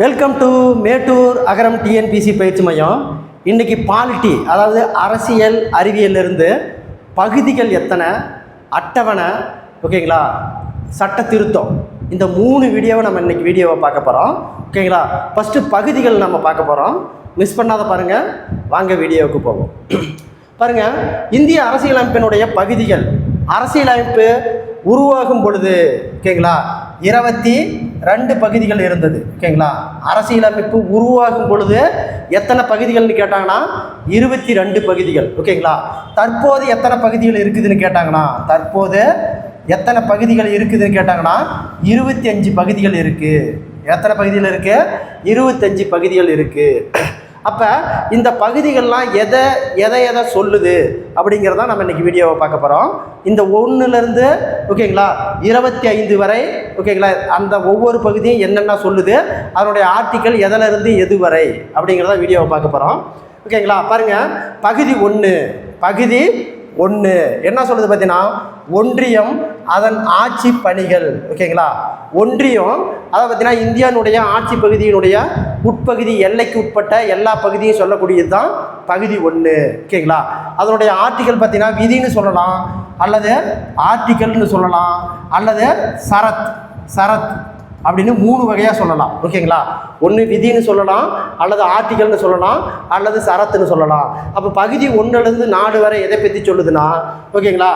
Welcome to Mettur Agaram TNPC பயிற்சி மையம். இன்னைக்கு பாலிட்டி அதாவது அரசியல் அறிவியலிருந்து பகுதிகள் எத்தனை அட்டவணை ஓகேங்களா? சட்ட திருத்தம் இந்த மூணு வீடியோவை நம்ம இன்றைக்கி வீடியோவை பார்க்க போகிறோம் ஓகேங்களா? ஃபஸ்ட்டு பகுதிகள் நம்ம பார்க்க போகிறோம் மிஸ் பண்ணாத பாருங்கள் வாங்க வீடியோவுக்கு போவோம். பாருங்கள் இந்திய அரசியலமைப்பினுடைய பகுதிகள். அரசியலமைப்பு உருவாகும் பொழுது ஓகேங்களா? இருபத்தி ரெண்டு பகுதிகள் இருந்தது. ஓகேங்களா? அரசியலமைப்பு உருவாகும் பொழுது எத்தனை பகுதிகள்னு கேட்டாங்கன்னா இருபத்தி ரெண்டு பகுதிகள். ஓகேங்களா? தற்போது எத்தனை பகுதிகள் இருக்குதுன்னு கேட்டாங்கன்னா தற்போது எத்தனை பகுதிகள் இருக்குதுன்னு கேட்டாங்கன்னா இருபத்தி அஞ்சு பகுதிகள் இருக்குது எத்தனை பகுதிகள் இருக்குது இருபத்தஞ்சு பகுதிகள் இருக்குது அப்போ இந்த பகுதிகள்லாம் எதை எதை எதை சொல்லுது அப்படிங்கிறத நம்ம இன்றைக்கி வீடியோவை பார்க்க போகிறோம் இந்த ஒன்றுலேருந்து ஓகேங்களா இருபத்தி ஐந்து வரை ஓகேங்களா அந்த ஒவ்வொரு பகுதியும் என்னென்ன சொல்லுது அதனுடைய ஆர்டிக்கல் எதிலிருந்து எது வரை அப்படிங்கிறத வீடியோவை பார்க்க போகிறோம் ஓகேங்களா பாருங்கள் பகுதி ஒன்று பகுதி ஒன்று என்ன சொல்லுது பார்த்தீங்கன்னா ஒன்றியம் அதன் ஆட்சி பணிகள் ஓகேங்களா ஒன்றியம் அதை பார்த்தீங்கன்னா இந்தியானுடைய ஆட்சி பகுதியினுடைய உட்பகுதி எல்லைக்கு உட்பட்ட எல்லா பகுதியும் சொல்லக்கூடியது தான் பகுதி ஒன்று ஓகேங்களா? அதனுடைய ஆர்டிக்கல் பார்த்தீங்கன்னா விதின்னு சொல்லலாம் அல்லது ஆர்டிக்கல்னு சொல்லலாம் அல்லது சரத் சரத். அப்படின்னு மூணு வகையாக சொல்லலாம். ஓகேங்களா? ஒன்று விதின்னு சொல்லலாம் அல்லது ஆர்டிகல்னு சொல்லலாம் அல்லது சரத்துன்னு சொல்லலாம். அப்போ பகுதி ஒன்றுலேருந்து நாடு வரை எதை பற்றி சொல்லுதுன்னா ஓகேங்களா?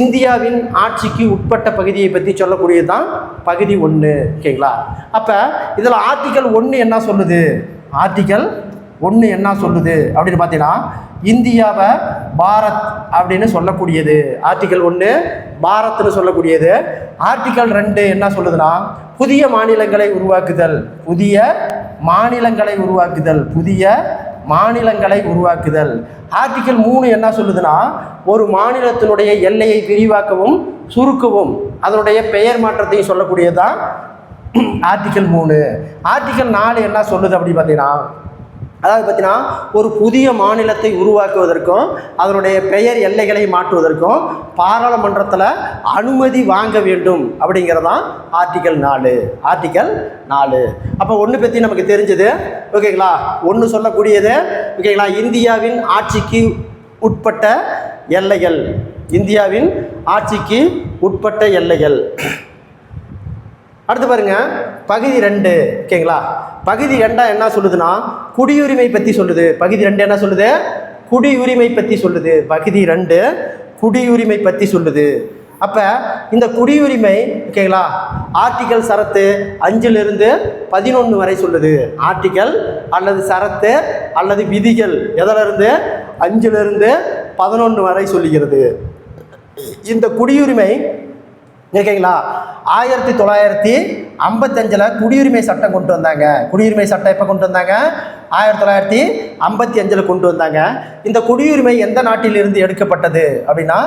இந்தியாவின் ஆட்சிக்கு உட்பட்ட பகுதியை பற்றி சொல்லக்கூடியது தான் பகுதி ஒன்று ஓகேங்களா? அப்போ இதில் ஆர்டிக்கல் ஒன்று என்ன சொல்லுது? ஆர்டிக்கல் ஒன்று என்ன சொல்லுது? அப்படின்னு பார்த்தீங்கன்னா இந்தியாவை பாரத் அப்படின்னு சொல்லக்கூடியது. ஆர்டிக்கல் ஒன்று பாரத்னு சொல்லக்கூடியது. ஆர்டிக்கல் ரெண்டு என்ன சொல்லுதுன்னா புதிய மாநிலங்களை உருவாக்குதல் புதிய மாநிலங்களை உருவாக்குதல் புதிய மாநிலங்களை உருவாக்குதல். ஆர்டிக்கல் மூணு என்ன சொல்லுதுன்னா ஒரு மாநிலத்தினுடைய எல்லையை விரிவாக்கவும் சுருக்கவும் அதனுடைய பெயர் மாற்றத்தையும் சொல்லக்கூடியது தான் ஆர்டிக்கல் மூணு. ஆர்டிக்கல் நாலு என்ன சொல்லுது அப்படி பார்த்தீங்கன்னா அதாவது பார்த்தீங்கன்னா ஒரு புதிய மாநிலத்தை உருவாக்குவதற்கும் அதனுடைய பெயர் எல்லைகளை மாற்றுவதற்கும் பாராளுமன்றத்தில் அனுமதி வாங்க வேண்டும் அப்படிங்கிறதான் ஆர்டிக்கல் நாலு. ஆர்டிக்கல் நாலு. அப்போ ஒன்று பற்றி நமக்கு தெரிஞ்சது. ஓகேங்களா? ஒன்று சொல்லக்கூடியது ஓகேங்களா? இந்தியாவின் ஆட்சிக்கு உட்பட்ட எல்லைகள். இந்தியாவின் ஆட்சிக்கு உட்பட்ட எல்லைகள். அடுத்து பாருங்க. பகுதி ரெண்டு ஓகேங்களா? பகுதி ரெண்டா என்ன சொல்லுதுன்னா குடியுரிமை பற்றி சொல்லுது. பகுதி ரெண்டு என்ன சொல்லுது? குடியுரிமை பற்றி சொல்லுது. பகுதி ரெண்டு குடியுரிமை பற்றி சொல்லுது. அப்போ இந்த குடியுரிமை ஓகேங்களா? ஆர்டிக்கல் சரத்து அஞ்சிலிருந்து பதினொன்று வரை சொல்லுது. ஆர்டிக்கல் அல்லது சரத்து அல்லது விதிகள் எதிலிருந்து அஞ்சிலிருந்து பதினொன்று வரை சொல்லுகிறது. இந்த குடியுரிமை இருக்கீங்களா? ஆயிரத்தி தொள்ளாயிரத்தி ஐம்பத்தஞ்சில் குடியுரிமை சட்டம் கொண்டு வந்தாங்க. குடியுரிமை சட்டம் எப்போ கொண்டு வந்தாங்க? ஆயிரத்தி தொள்ளாயிரத்தி ஐம்பத்தி அஞ்சில் கொண்டு வந்தாங்க. இந்த குடியுரிமை எந்த நாட்டிலிருந்து எடுக்கப்பட்டது அப்படின்னா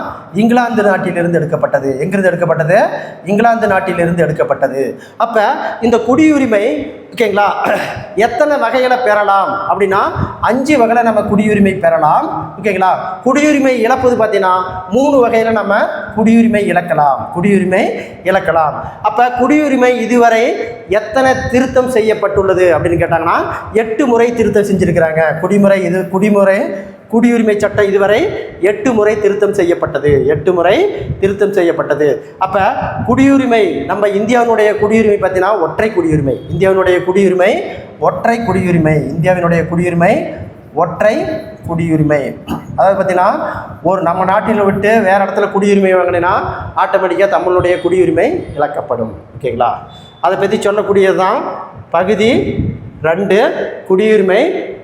இங்கிலாந்து நாட்டிலிருந்து எடுக்கப்பட்டது. எங்கிருந்து எடுக்கப்பட்டது? இங்கிலாந்து நாட்டிலிருந்து எடுக்கப்பட்டது. அப்போ இந்த குடியுரிமை ஓகேங்களா? எத்தனை வகையில் பெறலாம் அப்படின்னா அஞ்சு வகையில் நம்ம குடியுரிமை பெறலாம். ஓகேங்களா? குடியுரிமை இழப்பது பார்த்தீங்கன்னா மூணு வகையில் நம்ம குடியுரிமை இழக்கலாம். குடியுரிமை இழக்கலாம். அப்போ குடியுரிமை இதுவரை எத்தனை திருத்தம் செய்யப்பட்டுள்ளது அப்படின்னு கேட்டாங்கன்னா எட்டு முறை திருத்தம் செஞ்சுருக்கிறாங்க. குடிமுறை இது குடிமுறை குடியுரிமை சட்டம் இதுவரை எட்டு முறை திருத்தம் செய்யப்பட்டது. எட்டு முறை திருத்தம் செய்யப்பட்டது. அப்போ குடியுரிமை நம்ம இந்தியாவினுடைய குடியுரிமை பார்த்தீங்கன்னா ஒற்றை குடியுரிமை. இந்தியாவினுடைய குடியுரிமை ஒற்றை குடியுரிமை. இந்தியாவினுடைய குடியுரிமை ஒற்றை குடியுரிமை. அதாவது பார்த்தீங்கன்னா ஒரு நம்ம நாட்டில் விட்டு வேறு இடத்துல குடியுரிமை வாங்கினீங்கன்னா ஆட்டோமேட்டிக்காக தமிழுடைய குடியுரிமை இழக்கப்படும். ஓகேங்களா? அதை பற்றி சொல்லக்கூடியது தான் பகுதி ரெண்டு குடியுரிமை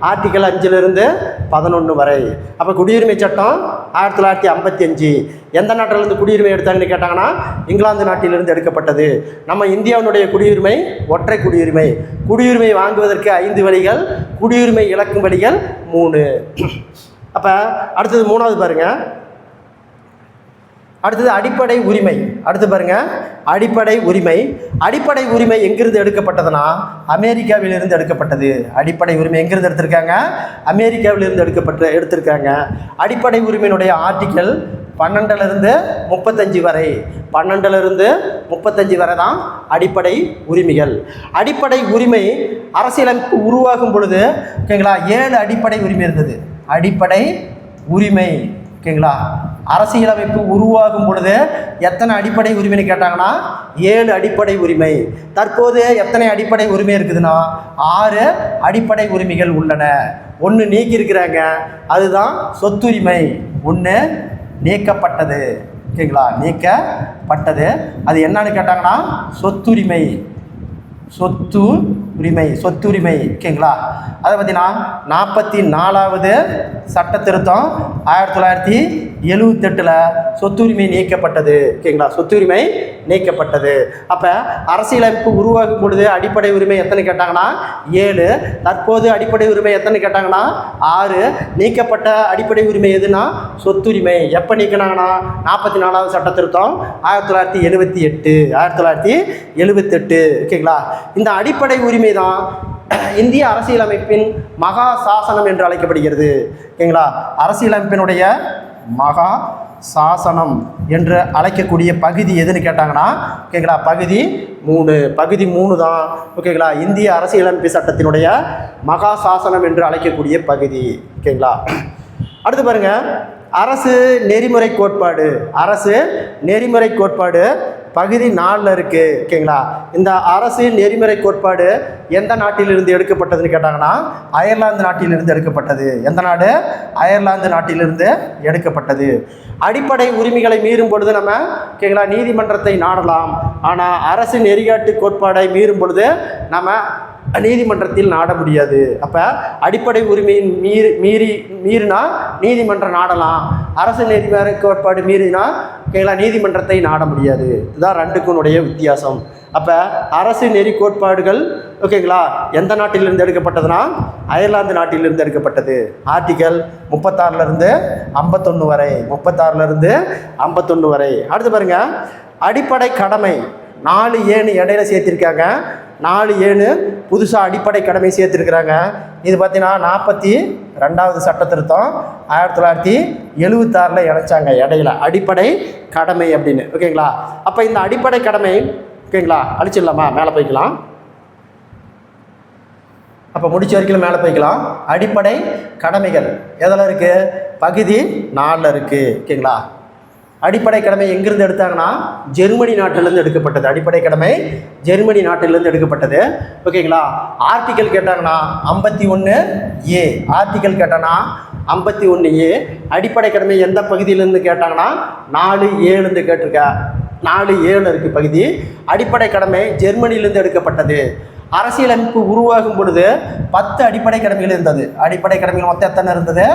ஆர்டிக்கல் அஞ்சிலிருந்து பதினொன்று வரை. அப்போ குடியுரிமை சட்டம் ஆயிரத்தி தொள்ளாயிரத்தி ஐம்பத்தி அஞ்சு. எந்த நாட்டிலிருந்து குடியுரிமை எடுத்தாங்கன்னு கேட்டாங்கன்னா இங்கிலாந்து நாட்டிலிருந்து எடுக்கப்பட்டது. நம்ம இந்தியாவினுடைய குடியுரிமை ஒற்றை குடியுரிமை. குடியுரிமை வாங்குவதற்கு ஐந்து வழிகள் குடியுரிமை இழக்கும் வழிகள் மூணு. அப்போ அடுத்தது மூணாவது பாருங்கள் அடுத்தது அடிப்படை உரிமை. அடுத்து பாருங்க. அடிப்படை உரிமை. அடிப்படை உரிமை எங்கிருந்து எடுக்கப்பட்டதுன்னா அமெரிக்காவிலிருந்து எடுக்கப்பட்டது. அடிப்படை உரிமை எங்கிருந்து எடுத்திருக்காங்க? அமெரிக்காவிலிருந்து எடுக்கப்பட்ட எடுத்திருக்காங்க. அடிப்படை உரிமையினுடைய ஆர்டிக்கல் பன்னெண்டுலேருந்து முப்பத்தஞ்சு வரை. பன்னெண்டுலேருந்து முப்பத்தஞ்சு வரை தான் அடிப்படை உரிமைகள். அடிப்படை உரிமை அரசியலமைப்பு உருவாகும் பொழுது ஓகேங்களா? ஏழு அடிப்படை உரிமை இருந்தது. அடிப்படை உரிமை. ஓகேங்களா அரசியலமைப்பு உருவாகும் பொழுது எத்தனை அடிப்படை உரிமைன்னு கேட்டாங்கன்னா ஏழு அடிப்படை உரிமை. தற்போது எத்தனை அடிப்படை உரிமை இருக்குதுன்னா ஆறு அடிப்படை உரிமைகள் உள்ளன. ஒன்று நீக்கியிருக்கிறாங்க. அதுதான் சொத்துரிமை. ஒன்று நீக்கப்பட்டது. ஓகேங்களா? நீக்கப்பட்டது. அது என்னன்னு கேட்டாங்கன்னா சொத்துரிமை. சொத்து உரிமை சொத்துரிமை ஓகேங்களா? அதை பார்த்தீங்கன்னா நாற்பத்தி நாலாவது சட்ட திருத்தம் ஆயிரத்தி தொள்ளாயிரத்தி எழுவத்தெட்டில் சொத்துரிமை நீக்கப்பட்டது ஓகேங்களா? சொத்துரிமை நீக்கப்பட்டது. அப்போ அரசியலமைப்பு உருவாக்கும் பொழுது அடிப்படை உரிமை எத்தனை கேட்டாங்கன்னா? ஏழு. தற்போது அடிப்படை உரிமை எத்தனை கேட்டாங்கன்னா? ஆறு. நீக்கப்பட்ட அடிப்படை உரிமை எதுனா சொத்துரிமை. எப்போ நீக்கினாங்கன்னா? நாற்பத்தி நாலாவது சட்ட திருத்தம் ஆயிரத்தி தொள்ளாயிரத்தி எழுபத்தி எட்டு. ஆயிரத்தி தொள்ளாயிரத்தி எழுபத்தெட்டு ஓகேங்களா? இந்த அடிப்படை உரிமை தான் இந்திய அரசியலமைப்பின் மகா சாசனம் என்று அழைக்கப்படுகிறது. ஓகேங்களா அரசியலமைப்பினுடைய மகா சாசனம் என்று அழைக்கக்கூடிய பகுதி எதுன்னு கேட்டாங்கன்னா ஓகேங்களா பகுதி மூணு. பகுதி மூணு தான் ஓகேங்களா? இந்திய அரசியலமைப்பு சட்டத்தினுடைய மகா சாசனம் என்று அழைக்கக்கூடிய பகுதி. ஓகேங்களா அடுத்து பாருங்க. அரசு நெறிமுறை கோட்பாடு. அரசு நெறிமுறை கோட்பாடு பகுதி நாலில் இருக்குது ஓகேங்களா? இந்த அரசியல் நெறிமுறை கோட்பாடு எந்த நாட்டிலிருந்து எடுக்கப்பட்டதுன்னு கேட்டாங்கன்னா அயர்லாந்து நாட்டிலிருந்து எடுக்கப்பட்டது. எந்த நாடு? அயர்லாந்து நாட்டிலிருந்து எடுக்கப்பட்டது. அடிப்படை உரிமைகளை மீறும் பொழுது நம்ம ஓகேங்களா நீதிமன்றத்தை நாடலாம். ஆனால் அரசு நெறிகாட்டு கோட்பாடை மீறும் பொழுது நம்ம நீதிமன்றத்தில் நாட முடியாது. அப்போ அடிப்படை உரிமையின் மீறி மீறி மீறினா நீதிமன்றம் நாடலாம். அரசு நெறிமுறை கோட்பாடு மீறினா ஓகேங்களா நீதிமன்றத்தை நாட முடியாது. இதுதான் ரெண்டுக்குனுடைய வித்தியாசம். அப்போ அரசு நெறி கோட்பாடுகள் ஓகேங்களா எந்த நாட்டிலிருந்து எடுக்கப்பட்டதுன்னா அயர்லாந்து நாட்டிலிருந்து எடுக்கப்பட்டது. ஆர்டிகல் முப்பத்தாறுலேருந்து ஐம்பத்தொன்று வரை முப்பத்தாறுலேருந்து ஐம்பத்தொன்று வரை. அடுத்து பாருங்கள் அடிப்படை கடமை நாலு ஏழு இடையில சேர்த்திருக்காங்க. நாலு ஏழு புதுசாக அடிப்படை கடமை சேர்த்துருக்குறாங்க. இது பார்த்தீங்கன்னா நாற்பத்தி ரெண்டாவது சட்ட திருத்தம். ஆயிரத்தி தொள்ளாயிரத்தி எழுவத்தாறில் இணைச்சாங்க இடையில. அடிப்படை கடமை அப்படின்னு. ஓகேங்களா? அப்போ இந்த அடிப்படை கடமை ஓகேங்களா? அழிச்சிடலாமா? மேலே போய்க்கலாம். அப்போ முடிச்ச வரைக்கும் மேலே போய்க்கலாம். அடிப்படை கடமைகள் எதில் இருக்குது பகுதி நாலில் இருக்குது ஓகேங்களா? அடிப்படை கடமை எங்கிருந்து எடுத்தாங்கன்னா ஜெர்மனி நாட்டிலேருந்து எடுக்கப்பட்டது. அடிப்படை கடமை ஜெர்மனி நாட்டிலேருந்து எடுக்கப்பட்டது. ஓகேங்களா? ஆர்டிக்கல் கேட்டாங்கன்னா ஐம்பத்தி ஒன்று ஏ ஆர்டிக்கல் கேட்டாங்கன்னா ஐம்பத்தி ஒன்று ஏ அடிப்படை கடமை எந்த பகுதியிலேருந்து கேட்டாங்கன்னா நாலு ஏழுந்து கேட்டிருக்க. நாலு ஏழு இருக்குது பகுதி. அடிப்படை கடமை ஜெர்மனியிலேருந்து எடுக்கப்பட்டது. அரசியலமைப்பு உருவாகும் பொழுது பத்து அடிப்படை கடமைகள் இருந்தது. அடிப்படை கடமைகள் மொத்தம் எத்தனை இருந்தது?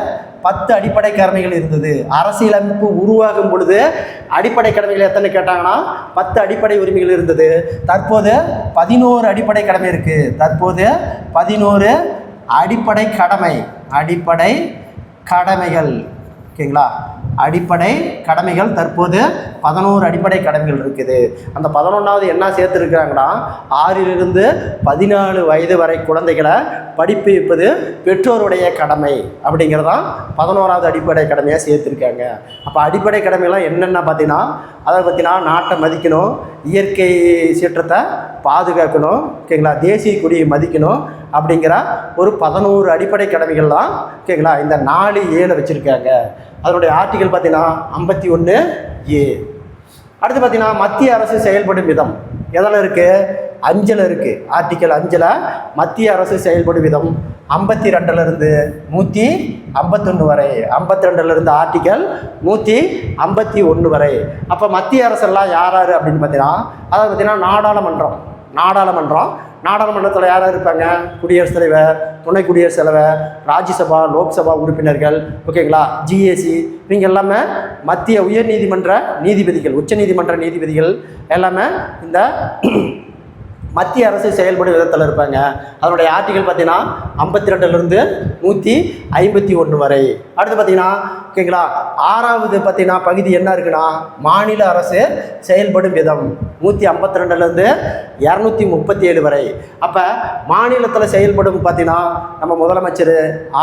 பத்து அடிப்படை கடமைகள் இருந்தது. அரசியலமைப்பு உருவாகும் பொழுது அடிப்படை கடமைகள் எத்தனை கேட்டாங்கன்னா பத்து அடிப்படை உரிமைகள் இருந்தது. தற்போது பதினோரு அடிப்படை கடமை இருக்குது தற்போது பதினோரு அடிப்படை கடமை. அடிப்படை கடமைகள். ஓகேங்களா? அடிப்படை கடமைகள் தற்போது பதினோரு அடிப்படை கடமைகள் இருக்குது. அந்த பதினொன்றாவது என்ன சேர்த்துருக்குறாங்கன்னா ஆறிலிருந்து பதினாலு வயது வரை குழந்தைகளை படிப்பிப்பது பெற்றோருடைய கடமை அப்படிங்கிறதான் பதினோராவது அடிப்படை கடமையாக சேர்த்துருக்காங்க. அப்போ அடிப்படை கடமைலாம் என்னென்ன பார்த்தீங்கன்னா அதை பார்த்தீங்கன்னா நாட்டை மதிக்கணும் இயற்கை சீற்றத்தை பாதுகாக்கணும் ஓகேங்களா? தேசிய கொடியை மதிக்கணும் அப்படிங்கிற ஒரு பதினோரு அடிப்படை கடமைகள் தான் ஓகேங்களா? இந்த நாலு ஏழை வச்சுருக்காங்க. அதனுடைய ஆர்டிகல் பார்த்தீங்கன்னா ஐம்பத்தி ஒன்று ஏ. அடுத்து பார்த்தீங்கன்னா மத்திய அரசு செயல்படும் விதம். எதில் இருக்குது அஞ்சில் இருக்குது ஆர்டிக்கல் அஞ்சில் மத்திய அரசு செயல்படும் விதம். ஐம்பத்தி ரெண்டுலேருந்து நூற்றி ஐம்பத்தொன்று வரை. ஐம்பத்தி ரெண்டுலேருந்து ஆர்டிக்கல் நூற்றி ஐம்பத்தி ஒன்று வரை. அப்போ மத்திய அரசெல்லாம் யார் யார் அப்படின்னு பார்த்தீங்கன்னா அதாவது பார்த்தீங்கன்னா நாடாளுமன்றம். நாடாளுமன்றம் நாடாளுமன்றத்தில் யாராக இருப்பாங்க? குடியரசுத் தலைவர் துணை குடியரசுத் தலைவர் ராஜ்யசபா லோக்சபா உறுப்பினர்கள். ஓகேங்களா? ஜிஏசி இவங்க எல்லாமே மத்திய உயர் நீதிமன்ற நீதிபதிகள் உச்ச நீதிமன்ற நீதிபதிகள். எல்லாமே இந்த மத்திய அரசு செயல்படும் விதத்தில் இருப்பாங்க. அதனுடைய ஆர்டிகல் பார்த்தீங்கன்னா ஐம்பத்தி ரெண்டுலேருந்து நூற்றி ஐம்பத்தி ஒன்று வரை. அடுத்து பார்த்தீங்கன்னா ஓகேங்களா? ஆறாவது பார்த்தீங்கன்னா பகுதி என்ன இருக்குன்னா மாநில அரசு செயல்படும் விதம். நூற்றி ஐம்பத்தி ரெண்டுலேருந்து இரநூத்தி முப்பத்தி ஏழு வரை. அப்போ மாநிலத்தில் செயல்படும் பார்த்தீங்கன்னா நம்ம முதலமைச்சர்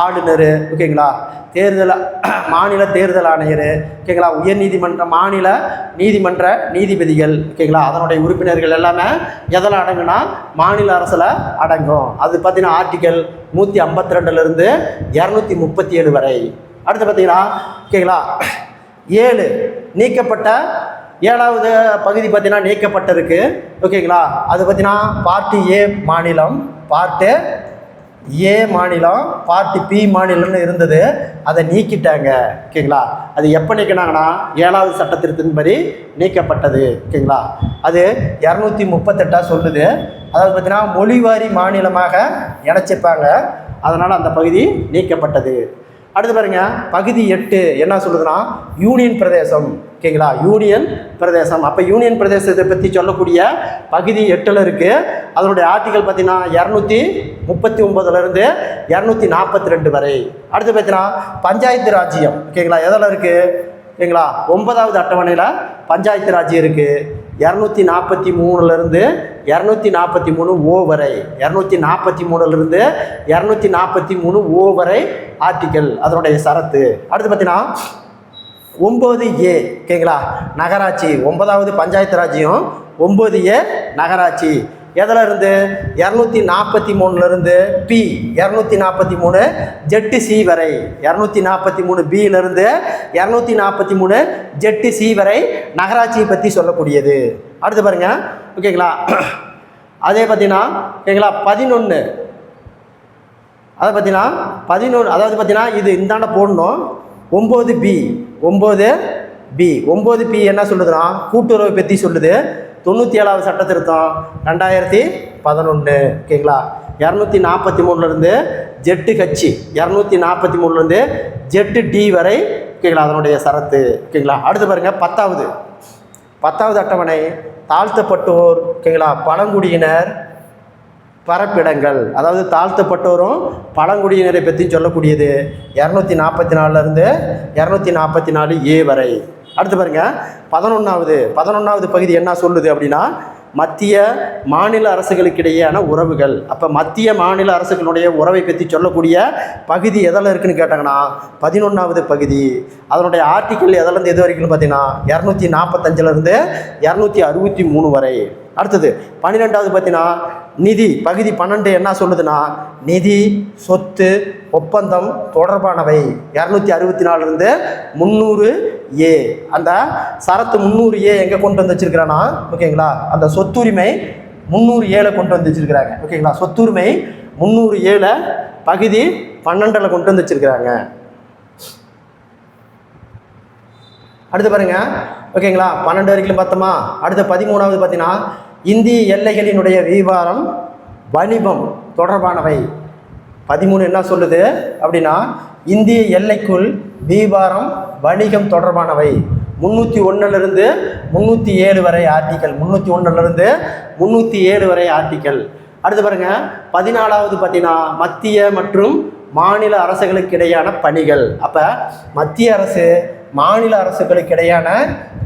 ஆளுநர் ஓகேங்களா? தேர்தல் மாநில தேர்தல் ஆணையர் ஓகேங்களா? உயர்நீதிமன்ற மாநில நீதிமன்ற நீதிபதிகள் ஓகேங்களா? அதனுடைய உறுப்பினர்கள் எல்லாமே எதில் அடங்குனா மாநில அரசில் அடங்கும். அது பார்த்தீங்கன்னா ஆர்டிக்கல் நூற்றி ஐம்பத்தி ரெண்டுலேருந்து இரநூத்தி முப்பத்தி ஏழு வரை. அடுத்து பார்த்தீங்கன்னா ஓகேங்களா? ஏழு நீக்கப்பட்ட ஏழாவது பகுதி பார்த்தீங்கன்னா நீக்கப்பட்டிருக்கு. ஓகேங்களா? அது பார்த்தீங்கன்னா பார்ட்டி ஏ மாநிலம் பார்ட்டு ஏ மாநிலம் பார்ட்டி பி மாநிலம்னு இருந்தது. அதை நீக்கிட்டாங்க. ஓகேங்களா? அது எப்போ நீக்கினாங்கன்னா ஏழாவது சட்ட திருத்தின்படி நீக்கப்பட்டது. ஓகேங்களா? அது இரநூத்தி முப்பத்தெட்டாக சொல்லுது. அதாவது பார்த்தீங்கன்னா மொழிவாரி மாநிலமாக இணைச்சிப்பாங்க அதனால் அந்த பகுதி நீக்கப்பட்டது. அடுத்து பாருங்க பகுதி எட்டு என்ன சொல்லுதுன்னா யூனியன் பிரதேசம். ஓகேங்களா? யூனியன் பிரதேசம். அப்போ யூனியன் பிரதேசத்தை பற்றி சொல்லக்கூடிய பகுதி எட்டில் இருக்குது அதனுடைய ஆர்டிகல் பார்த்தீங்கன்னா இரநூத்தி முப்பத்தி ஒம்பதுலேருந்து இரநூத்தி நாற்பத்தி ரெண்டு வரை. அடுத்து பார்த்தீங்கன்னா பஞ்சாயத்து ராஜ்யம் ஓகேங்களா? எதில் இருக்குது ஓகேங்களா? ஒன்பதாவது அட்டவணையில் பஞ்சாயத்து ராஜ்யம் இருக்குது இரநூத்தி நாற்பத்தி மூணுலேருந்து இரநூத்தி நாற்பத்தி மூணு ஓ வரை. இரநூத்தி நாற்பத்தி மூணுலேருந்து இரநூத்தி நாற்பத்தி மூணு ஓ வரை ஆர்டிக்கல் அதனுடைய சரத்து. அடுத்து பார்த்தீங்கன்னா ஒம்பது ஏ ஓகேங்களா நகராட்சி ஒன்பதாவது பஞ்சாயத்து ராஜ்யம் ஒம்பது ஏ நகராட்சி. எதில் இருந்து? இரநூத்தி நாற்பத்தி மூணுலேருந்து பி இரநூத்தி நாற்பத்தி மூணு ஜெட்டு சி வரை. இரநூத்தி நாற்பத்தி மூணு பியிலிருந்து இரநூத்தி நாற்பத்தி மூணு ஜெட்டு சி வரை நகராட்சியை பற்றி சொல்லக்கூடியது. அடுத்து பாருங்க. ஓகேங்களா? அதே பார்த்தீங்கன்னா ஓகேங்களா? பதினொன்று அதை பார்த்தீங்கன்னா பதினொன்று அதாவது பார்த்தீங்கன்னா இது இந்தாண்ட போடணும். ஒம்பது பி ஒம்பது பி ஒம்பது பி என்ன சொல்லுதுன்னா கூட்டுறவை பற்றி சொல்லுது. தொண்ணூற்றி ஏழாவது சட்ட திருத்தம் ரெண்டாயிரத்தி பதினொன்று ஓகேங்களா? இரநூத்தி நாற்பத்தி மூணுலேருந்து ஜெட்டு கட்சி இரநூத்தி நாற்பத்தி மூணுலேருந்து ஜெட்டு டி வரை ஓகேங்களா? அதனுடைய சரத்து ஓகேங்களா? அடுத்து பாருங்கள் பத்தாவது. பத்தாவது அட்டவணை தாழ்த்தப்பட்டோர் ஓகேங்களா? பழங்குடியினர் பரப்பிடங்கள். அதாவது தாழ்த்தப்பட்டோரும் பழங்குடியினரை பற்றி சொல்லக்கூடியது. இரநூத்தி நாற்பத்தி நாலுலேருந்து இரநூத்தி நாற்பத்தி நாலு ஏ வரை. அடுத்து பாருங்க பதினொன்றாவது பதினொன்றாவது பகுதி என்ன சொல்லுது அப்படின்னா மத்திய மாநில அரசுகளுக்கிடையேயான உறவுகள். அப்போ மத்திய மாநில அரசுகளுடைய உறவை பற்றி சொல்லக்கூடிய பகுதி எதில் இருக்குன்னு கேட்டாங்கன்னா பதினொன்றாவது பகுதி. அதனுடைய ஆர்டிக்கல் எதிலேருந்து எது வரைக்கும் பார்த்தீங்கன்னா இரநூத்தி நாற்பத்தஞ்சிலேருந்து இரநூத்தி அறுபத்தி மூணு வரை. அடுத்தது பன்னிரெண்டாவது பார்த்தீங்கன்னா நிதி பகுதி பன்னெண்டு என்ன சொல்லுதுன்னா நிதி சொத்து ஒப்பந்தம் தொடர்பானவை. இரநூத்தி அறுபத்தி நாலுலேருந்து முந்நூறு ஏ. அந்த சரத்து முந்நூறு ஏ எங்கே கொண்டு வந்து வச்சுருக்கிறான்னா ஓகேங்களா? அந்த சொத்துரிமை முந்நூறு ஏழை கொண்டு வந்து வச்சிருக்கிறாங்க. ஓகேங்களா? சொத்துரிமை முந்நூறு ஏழை பகுதி பன்னெண்டில் கொண்டு வந்து வச்சுருக்கிறாங்க. அடுத்து பாருங்க. ஓகேங்களா? பன்னெண்டு வரைக்கும் பார்த்தோமா? அடுத்த பதிமூணாவது பார்த்தீங்கன்னா இந்திய எல்லைகளினுடைய விவகாரம் வணிபம் தொடர்பானவை. பதிமூணு என்ன சொல்லுது அப்படின்னா இந்திய எல்லைக்குள் வியாபாரம் வணிகம் தொடர்பானவை. முந்நூற்றி ஒன்றுலேருந்து முந்நூற்றி ஏழு வரை ஆர்டிக்கல் முந்நூற்றி ஒன்றுலேருந்து முந்நூற்றி ஏழு வரை ஆர்டிக்கல் அடுத்து பாருங்கள் பதினாலாவது பார்த்தீங்கன்னா மத்திய மற்றும் மாநில அரசுகளுக்கு இடையான பணிகள். அப்போ மத்திய அரசு மாநில அரசுகளுக்கு இடையான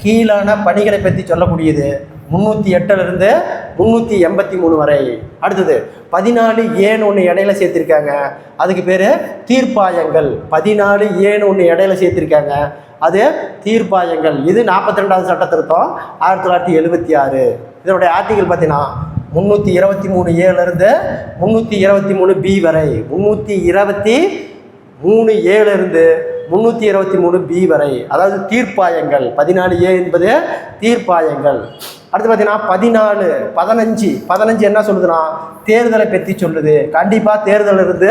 கீழான பணிகளை பற்றி சொல்லக்கூடியது. முந்நூற்றி எட்டுலேருந்து முந்நூற்றி எண்பத்தி மூணு வரை. அடுத்தது பதினாலு ஏன்னு ஒன்று இடையில சேர்த்துருக்காங்க. அதுக்கு பேர் தீர்ப்பாயங்கள். பதினாலு ஏன்னு ஒன்று இடையில சேர்த்துருக்காங்க. அது தீர்ப்பாயங்கள். இது நாற்பத்தி ரெண்டாவது சட்ட திருத்தம் ஆயிரத்தி தொள்ளாயிரத்தி எழுபத்தி ஆறு. இதனுடைய ஆர்டிகல் பார்த்தீங்கன்னா முந்நூற்றி இருபத்தி மூணு ஏழுலேருந்து முந்நூற்றி இருபத்தி மூணு பி வரை. முந்நூற்றி இருபத்தி மூணு ஏழுலேருந்து முந்நூற்றி இருபத்தி மூணு பி வரை. அதாவது தீர்ப்பாயங்கள். பதினாலு ஏ என்பது தீர்ப்பாயங்கள். அடுத்து பார்த்தீங்கன்னா பதினாலு பதினஞ்சு பதினஞ்சு என்ன சொல்லுதுன்னா தேர்தலை பற்றி சொல்லுது. கண்டிப்பாக தேர்தல் இருந்து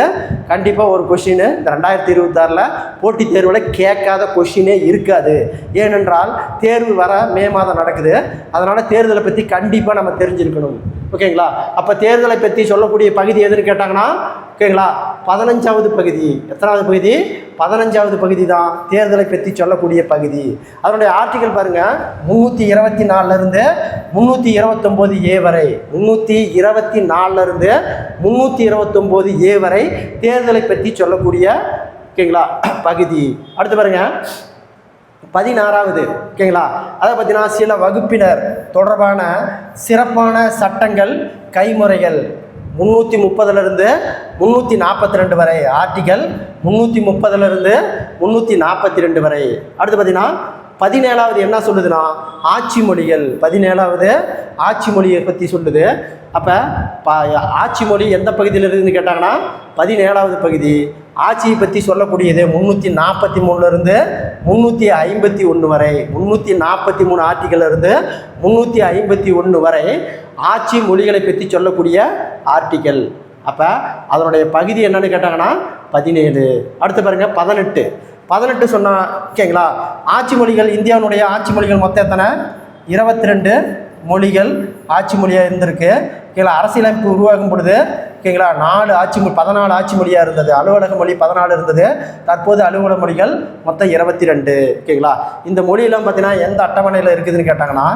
கண்டிப்பாக ஒரு கொஷின் இந்த ரெண்டாயிரத்தி இருபத்தாறில் போட்டித் தேர்வில் கேட்காத கொஷினே இருக்காது. ஏனென்றால் தேர்வு வர மே மாதம் நடக்குது. அதனால் தேர்தலை பற்றி கண்டிப்பாக நம்ம தெரிஞ்சிருக்கணும். ஓகேங்களா அப்போ தேர்தலை பற்றி சொல்லக்கூடிய பகுதி எதுன்னு கேட்டாங்கன்னா ஓகேங்களா பதினஞ்சாவது பகுதி. எத்தனாவது பகுதி? பதினஞ்சாவது பகுதி தான் தேர்தலை பற்றி சொல்லக்கூடிய பகுதி. அதனுடைய ஆர்டிக்கல் பாருங்கள் முந்நூற்றி இருபத்தி நாலுலேருந்து முந்நூற்றி இருபத்தொம்போது ஏ வரை. முந்நூற்றி இருபத்தி நாலுலேருந்து முந்நூற்றி இருபத்தொம்போது ஏ வரை தேர்தலை பற்றி சொல்லக்கூடிய ஓகேங்களா பகுதி. அடுத்து பாருங்க. பதினாறாவது ஓகேங்களா. அதை பார்த்தீங்கன்னா சில வகுப்பினர் தொடர்பான சிறப்பான சட்டங்கள் கைமுறைகள் முந்நூற்றி முப்பதுலேருந்து முந்நூற்றி நாற்பத்தி ரெண்டு வரை ஆர்டிக்கல் முந்நூற்றி முப்பதுலேருந்து முந்நூற்றி நாற்பத்தி ரெண்டு வரை. அடுத்து பார்த்தீங்கன்னா பதினேழாவது என்ன சொல்லுதுன்னா ஆட்சி மொழிகள். பதினேழாவது ஆட்சி மொழியை பற்றி சொல்லுது. அப்போ ப ஆட்சி மொழி எந்த பகுதியில் இருக்குதுன்னு கேட்டாங்கன்னா பதினேழாவது பகுதி. ஆட்சியை பற்றி சொல்லக்கூடியது முந்நூற்றி நாற்பத்தி மூணுலேருந்து முந்நூற்றி ஐம்பத்தி ஒன்று வரை. முந்நூற்றி நாற்பத்தி மூணு ஆர்டிக்கலேருந்து முந்நூற்றி ஐம்பத்தி ஒன்று வரை ஆட்சி மொழிகளை பற்றி சொல்லக்கூடிய ஆர்டிக்கல் அப்போ அதனுடைய பகுதி என்னன்னு கேட்டாங்கன்னா பதினேழு. அடுத்து பாருங்கள் பதினெட்டு. பதினெட்டு சொன்னால் ஓகேங்களா? ஆட்சி மொழிகள் இந்தியாவினுடைய ஆட்சி மொழிகள் மொத்தம் எத்தனை? இருபத்தி ரெண்டு மொழிகள் ஆட்சி மொழியாக இருந்திருக்கு. ஓகேங்களா அரசியலமைப்பு உருவாகும் பொழுது ஓகேங்களா நாலு ஆட்சி மொழி பதினாலு ஆட்சி மொழியாக இருந்தது. அலுவலக மொழி பதினாலு இருந்தது. தற்போது அலுவலக மொழிகள் மொத்தம் இருபத்தி ரெண்டு ஓகேங்களா இந்த மொழியெல்லாம் பார்த்தீங்கன்னா எந்த அட்டவணையில் இருக்குதுன்னு கேட்டாங்கன்னா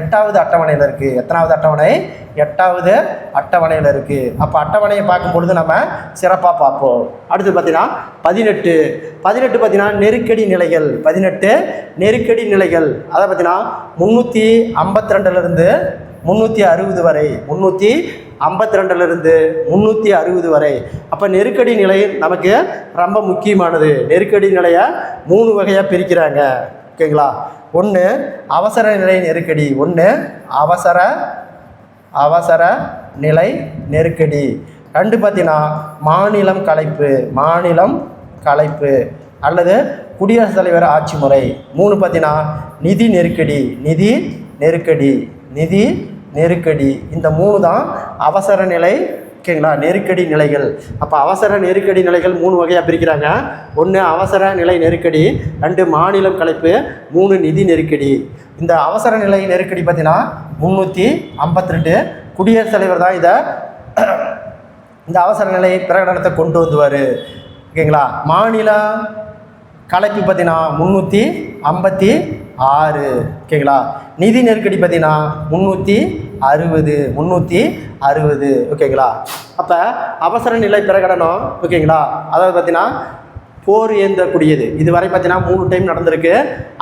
எட்டாவது அட்டவணையில் இருக்குது எத்தனாவது அட்டவணை? எட்டாவது அட்டவணையில் இருக்குது அப்போ அட்டவணையை பார்க்கும் பொழுது நம்ம சிறப்பாக பார்ப்போம். அடுத்து பார்த்தீங்கன்னா பதினெட்டு. பதினெட்டு பார்த்தீங்கன்னா நெருக்கடி நிலைகள். பதினெட்டு நெருக்கடி நிலைகள். அதை பார்த்தீங்கன்னா முந்நூற்றி ஐம்பத்தி ரெண்டுலேருந்து முந்நூற்றி அறுபது வரை. முந்நூற்றி ஐம்பத்தி ரெண்டுலேருந்து முந்நூற்றி அறுபது வரை. அப்போ நெருக்கடி நிலை நமக்கு ரொம்ப முக்கியமானது. நெருக்கடி நிலையை மூணு வகையாக பிரிக்கிறாங்க. ஓகேங்களா? ஒன்று அவசர நிலை நெருக்கடி. ஒன்று அவசர அவசர நிலை நெருக்கடி. ரெண்டு பார்த்தீங்கன்னா மாநிலம் கலைப்பு மாநிலம் கலைப்பு அல்லது குடியரசுத் தலைவர் ஆட்சி முறை. மூணு பார்த்தீங்கன்னா நிதி நெருக்கடி நிதி நெருக்கடி. நிதி நெருக்கடி. இந்த மூணு தான் அவசர நிலை ஓகேங்களா? நெருக்கடி நிலைகள். அப்போ அவசர நெருக்கடி நிலைகள் மூணு வகையாக பிரிக்கிறாங்க. ஒன்று அவசர நிலை நெருக்கடி ரெண்டு மாநிலம் கலைப்பு மூணு நிதி நெருக்கடி. இந்த அவசர நிலை நெருக்கடி பார்த்தீங்கன்னா முந்நூற்றி ஐம்பத்தி ரெண்டு குடியரசுத் தலைவர் தான் இதை இந்த அவசர நிலை பிரகடனத்தை கொண்டு வந்துவார். ஓகேங்களா? மாநில கலைப்பு பார்த்தீங்கன்னா முந்நூற்றி ஐம்பத்தி ஆறு. ஓகேங்களா? நிதி நெருக்கடி பார்த்தீங்கன்னா முந்நூற்றி அறுபது முந்நூற்றி அறுபது. ஓகேங்களா? அப்போ அவசர நிலை பிரகடனம் ஓகேங்களா? அதாவது பார்த்தீங்கன்னா போர் ஏந்தக்கூடியது இதுவரை பார்த்தீங்கன்னா மூணு டைம் நடந்திருக்கு.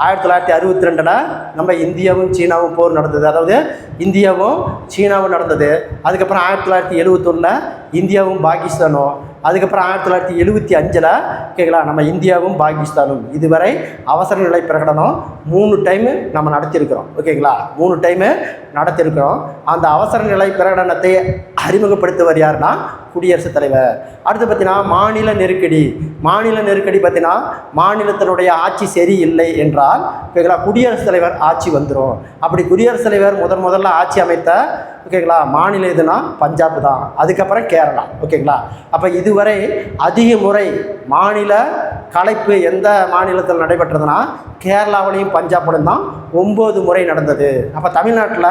ஆயிரத்தி தொள்ளாயிரத்தி அறுபத்தி ரெண்டில் நம்ம இந்தியாவும் சீனாவும் போர் நடந்தது. அதாவது இந்தியாவும் சீனாவும் நடந்தது. அதுக்கப்புறம் ஆயிரத்தி தொள்ளாயிரத்தி எழுபத்தொன்னில் இந்தியாவும் பாகிஸ்தானும் அதுக்கப்புறம் ஆயிரத்தி தொள்ளாயிரத்தி எழுபத்தி அஞ்சில் ஓகேங்களா நம்ம இந்தியாவும் பாகிஸ்தானும் இதுவரை அவசர நிலை பிரகடனம் மூணு டைமு நம்ம நடத்தியிருக்கிறோம். ஓகேங்களா? மூணு டைமு நடத்தியிருக்கிறோம். அந்த அவசர நிலை பிரகடனத்தை அறிமுகப்படுத்துவர் யாருன்னா குடியரசுத் தலைவர். அடுத்து பார்த்தீங்கன்னா மாநில நெருக்கடி. மாநில நெருக்கடி பார்த்தீங்கன்னா மாநிலத்தினுடைய ஆட்சி சரியில்லை என்றால் ஓகேங்களா குடியரசுத் தலைவர் ஆட்சி வந்துடும் அப்படி குடியரசுத் தலைவர் முதன் முதல்ல ஆட்சி அமைத்த ஓகேங்களா மாநிலம் இதுனா பஞ்சாப் தான். அதுக்கப்புறம் கேரளா ஓகேங்களா. அப்போ இதுவரை அதிக முறை மாநில கலைப்பு எந்த மாநிலத்தில் நடைபெற்றதுன்னா கேரளாவிலையும் பஞ்சாப்லையும் தான் ஒம்பது முறை நடந்தது. அப்போ தமிழ்நாட்டில்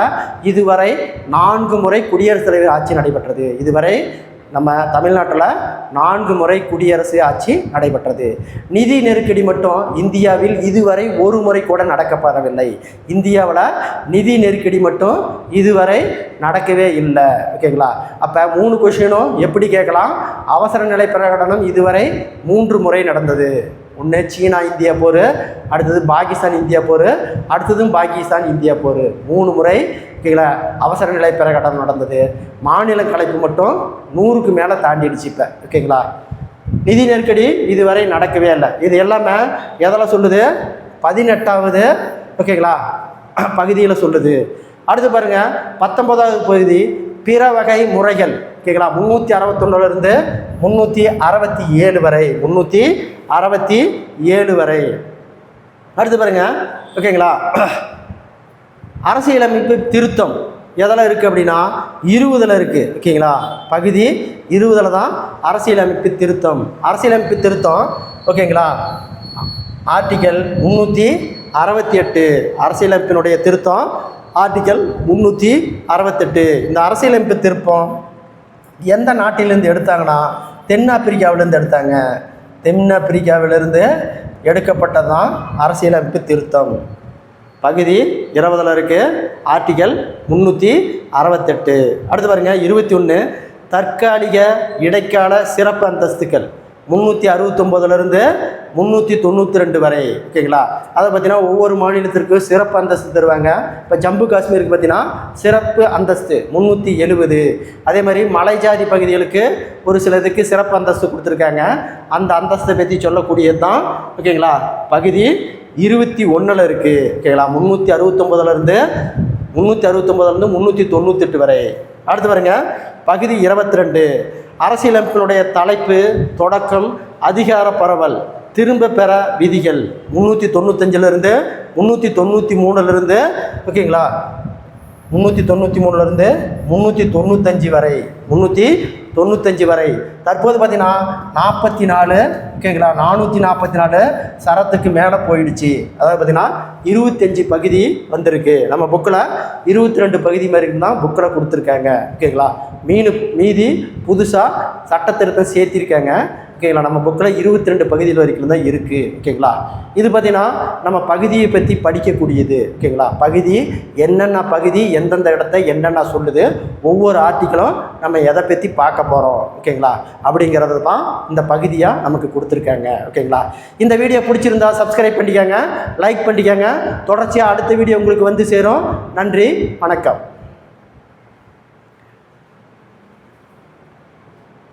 இதுவரை நான்கு முறை குடியரசுத் தலைவர் ஆட்சி நடைபெற்றது. இதுவரை நம்ம தமிழ்நாட்டில் நான்கு முறை குடியரசு ஆட்சி நடைபெற்றது. நிதி நெருக்கடி மட்டும் இந்தியாவில் இதுவரை ஒரு முறை கூட நடக்கப்படவில்லை. இந்தியாவில் நிதி நெருக்கடி மட்டும் இதுவரை நடக்கவே இல்லை. ஓகேங்களா? அப்போ மூணு கொஷினும் எப்படி கேட்கலாம்? அவசர நிலை பிரகடனம் இதுவரை மூன்று முறை நடந்தது. ஒன்று சீனா இந்தியா போர். அடுத்தது பாகிஸ்தான் இந்தியா போர். அடுத்ததும் பாகிஸ்தான் இந்தியா போர். மூணு முறை கீழே அவசர நிலை பிரகடனம் நடந்தது. மாநில கலைப்பு மட்டும் நூறுக்கு மேலே தாண்டிடுச்சு இப்போ. ஓகேங்களா? நிதி நெருக்கடி இதுவரை நடக்கவே இல்லை. இது எல்லாமே எதில் சொல்லுது? பதினெட்டாவது ஓகேங்களா? பகுதியில் சொல்லுது. அடுத்து பாருங்கள் பத்தொன்பதாவது பகுதி பிற வகை முறைகள். ஓகேங்களா? முந்நூற்றி அறுபத்தொன்னுலேருந்து முந்நூற்றி அறுபத்தி ஏழு வரை. முந்நூற்றி அறுபத்தி ஏழு வரை. அடுத்து பாருங்க. ஓகேங்களா? அரசியலமைப்பு திருத்தம் எதில் இருக்குது அப்படின்னா இருபதில் இருக்குது ஓகேங்களா? பகுதி இருபதில் தான் அரசியலமைப்பு திருத்தம். அரசியலமைப்பு திருத்தம் ஓகேங்களா? ஆர்டிக்கல் முந்நூற்றி அறுபத்தி எட்டு. அரசியலமைப்பினுடைய திருத்தம் ஆர்டிக்கல் முந்நூற்றி அறுபத்தெட்டு இந்த அரசியலமைப்பு திருப்பம் எந்த நாட்டிலேருந்து எடுத்தாங்கன்னா தென்னாப்பிரிக்காவிலேருந்து எடுத்தாங்க. தென்னாப்பிரிக்காவிலிருந்து எடுக்கப்பட்டது தான் அரசியலமைப்பு திருத்தம். பகுதி இருபதில் இருக்குது ஆர்டிகல் முந்நூற்றி அறுபத்தெட்டு. அடுத்து பாருங்கள் இருபத்தி ஒன்று தற்காலிக இடைக்கால சிறப்பு அந்தஸ்துக்கள். முந்நூற்றி அறுபத்தொம்போதுலேருந்து முந்நூற்றி தொண்ணூற்றி ரெண்டு வரை ஓகேங்களா? அதை பார்த்தீங்கன்னா ஒவ்வொரு மாநிலத்திற்கும் சிறப்பு அந்தஸ்து தருவாங்க. இப்போ ஜம்மு காஷ்மீருக்கு பார்த்தீங்கன்னா சிறப்பு அந்தஸ்து முந்நூற்றி எழுபது. அதே மாதிரி மலைஜாதி பகுதிகளுக்கு ஒரு சிலதுக்கு சிறப்பு அந்தஸ்து கொடுத்துருக்காங்க. அந்த அந்தஸ்தை பற்றி சொல்லக்கூடியது தான் ஓகேங்களா? பகுதி இருபத்தி ஒன்றில் இருக்குது ஓகேங்களா? முந்நூற்றி அறுபத்தொம்போதுலேருந்து முந்நூற்றி அறுபத்தொம்போதுலேருந்து முந்நூற்றி தொண்ணூத்தெட்டு வரை. அடுத்து பாருங்கள் பகுதி இருபத்தி ரெண்டு. அரசியலமைப்பினுடைய தலைப்பு தொடக்கம் அதிகார பரவல் திரும்ப பெற விதிகள். முந்நூற்றி தொண்ணூத்தஞ்சிலிருந்து முந்நூற்றி தொண்ணூற்றி மூணுலேருந்து ஓகேங்களா? முந்நூற்றி தொண்ணூற்றி மூணுலேருந்து முந்நூற்றி தொண்ணூத்தஞ்சு வரை. முந்நூற்றி தொண்ணூத்தஞ்சு வரை. தற்போது பார்த்தீங்கன்னா நாற்பத்தி நாலு ஓகேங்களா? நானூற்றி நாற்பத்தி நாலு சரத்துக்கு மேலே போயிடுச்சு. அதாவது பார்த்தீங்கன்னா இருபத்தஞ்சி பகுதி வந்திருக்கு. நம்ம புக்கில் இருபத்தி ரெண்டு பகுதி மாதிரி தான் புக்கில் கொடுத்துருக்காங்க. ஓகேங்களா? மீனு மீதி புதுசாக சட்டத்திருத்தம் சேர்த்திருக்காங்க. ஓகேங்களா நம்ம புக்கில் இருபத்தி ரெண்டு பகுதியில் வரைக்கும் தான் இருக்குது ஓகேங்களா இது பார்த்திங்கன்னா நம்ம பகுதியை பற்றி படிக்கக்கூடியது. ஓகேங்களா பகுதி என்னென்ன பகுதி எந்தெந்த இடத்த என்னென்ன சொல்லுது ஒவ்வொரு ஆர்டிக்கலும் நம்ம எதை பற்றி பார்க்க போகிறோம் ஓகேங்களா அப்படிங்கிறது தான் இந்த பகுதியாக நமக்கு கொடுத்துருக்காங்க. ஓகேங்களா இந்த வீடியோ பிடிச்சிருந்தா சப்ஸ்கிரைப் பண்ணிக்கோங்க லைக் பண்ணிக்கோங்க. தொடர்ச்சியாக அடுத்த வீடியோ உங்களுக்கு வந்து சேரும். நன்றி வணக்கம்.